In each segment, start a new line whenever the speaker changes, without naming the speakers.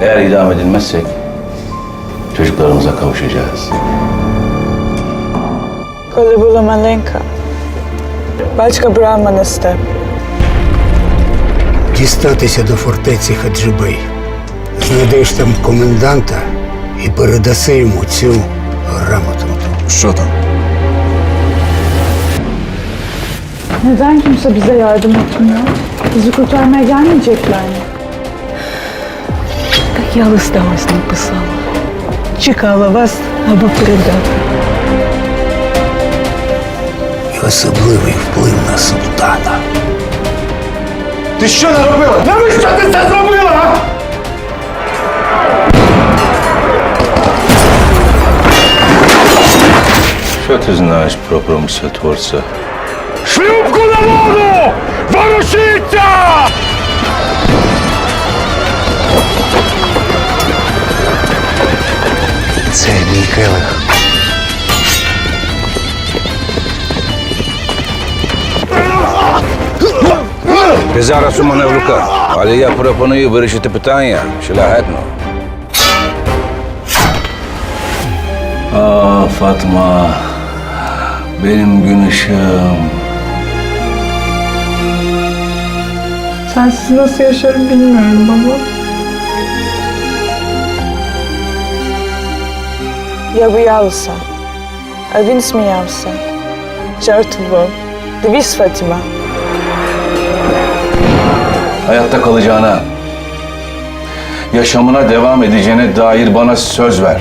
Eğer idam edilmezsek çocuklarımıza kavuşacağız.
Коли була маленька, батько брав мене з степ.
дістатися до фортеці Хаджибей. Знайдеш там коменданта і передаси йому цю грамоту.
Що там?
Neden kimse bize yardım etmiyor? Bizi kurtarmaya gelmeyecekler mi?
Так я листа ось написала. Чекала вас, аби передати.
І особливий вплив на султана.
Ти що наробила? Навіщо ти це зробила?
Що ти знаєш про промислотворця?
Шлюпку на воду! Ворушіться!
Це мій келих.
Ти зараз у мене в руках, але я пропоную вирішити питання шляхетно. А, Fatma, benim gün ışığım.
Sensiz nasıl yaşarım bilmiyorum baba. Я боялася, а він сміявся. Жартував. Дивись, Фатіма.
Hayatta kalacağına, yaşamına devam edeceğine dair bana söz ver.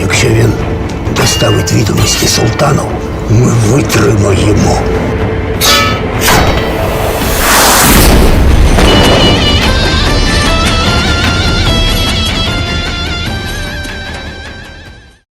Якщо він доставить відомості султану, ми витримаємо.